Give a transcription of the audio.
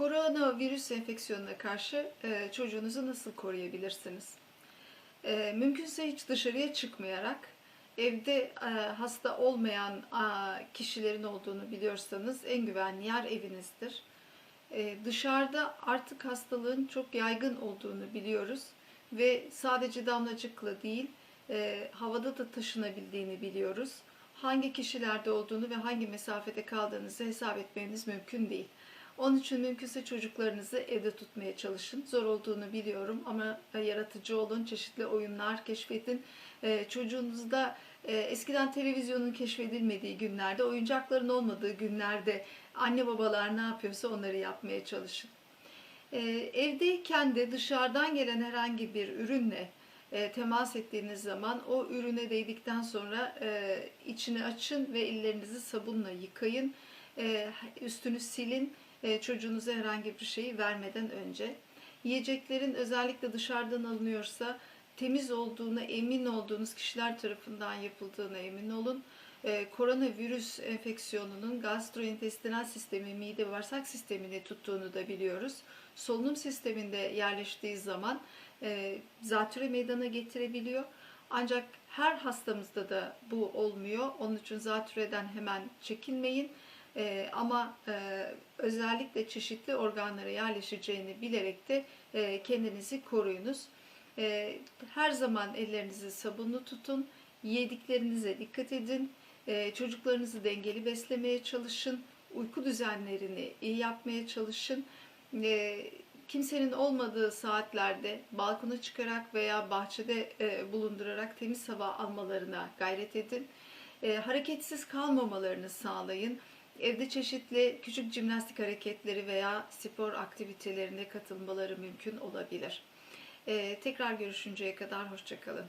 Koronavirüs enfeksiyonuna karşı e, çocuğunuzu nasıl koruyabilirsiniz? E, mümkünse hiç dışarıya çıkmayarak evde e, hasta olmayan kişilerin olduğunu biliyorsanız en güvenli yer evinizdir. E, dışarıda artık hastalığın çok yaygın olduğunu biliyoruz ve sadece damlacıkla değil havada da taşınabildiğini biliyoruz. Hangi kişilerde olduğunu ve hangi mesafede kaldığınızı hesap etmeniz mümkün değil. Onun için mümkünse çocuklarınızı evde tutmaya çalışın. Zor olduğunu biliyorum ama e, yaratıcı olun, çeşitli oyunlar keşfedin. E, Çocuğunuzda e, eskiden televizyonun keşfedilmediği günlerde, oyuncakların olmadığı günlerde anne babalar ne yapıyorsa onları yapmaya çalışın. Evdeyken de dışarıdan gelen herhangi bir ürünle temas ettiğiniz zaman o ürüne değdikten sonra içini açın ve ellerinizi sabunla yıkayın. Üstünü silin çocuğunuza herhangi bir şeyi vermeden önce. Yiyeceklerin özellikle dışarıdan alınıyorsa temiz olduğuna emin olduğunuz kişiler tarafından yapıldığına emin olun. E, koronavirüs enfeksiyonunun gastrointestinal sistemi, mide bağırsak sistemini tuttuğunu da biliyoruz. Solunum sisteminde yerleştiği zaman e, zatürre meydana getirebiliyor. Ancak her hastamızda da bu olmuyor. Onun için zatürreden hemen çekinmeyin. E, ama e, özellikle çeşitli organlara yerleşeceğini bilerek de e, kendinizi koruyunuz. E, her zaman ellerinizi sabunlu tutun. Yediklerinize dikkat edin. E, çocuklarınızı dengeli beslemeye çalışın. Uyku düzenlerini iyi yapmaya çalışın. E, kimsenin olmadığı saatlerde balkona çıkarak veya bahçede e, bulundurarak temiz hava almalarına gayret edin. E, hareketsiz kalmamalarını sağlayın. Evde çeşitli küçük jimnastik hareketleri veya spor aktivitelerine katılmaları mümkün olabilir. E, tekrar görüşünceye kadar hoşçakalın.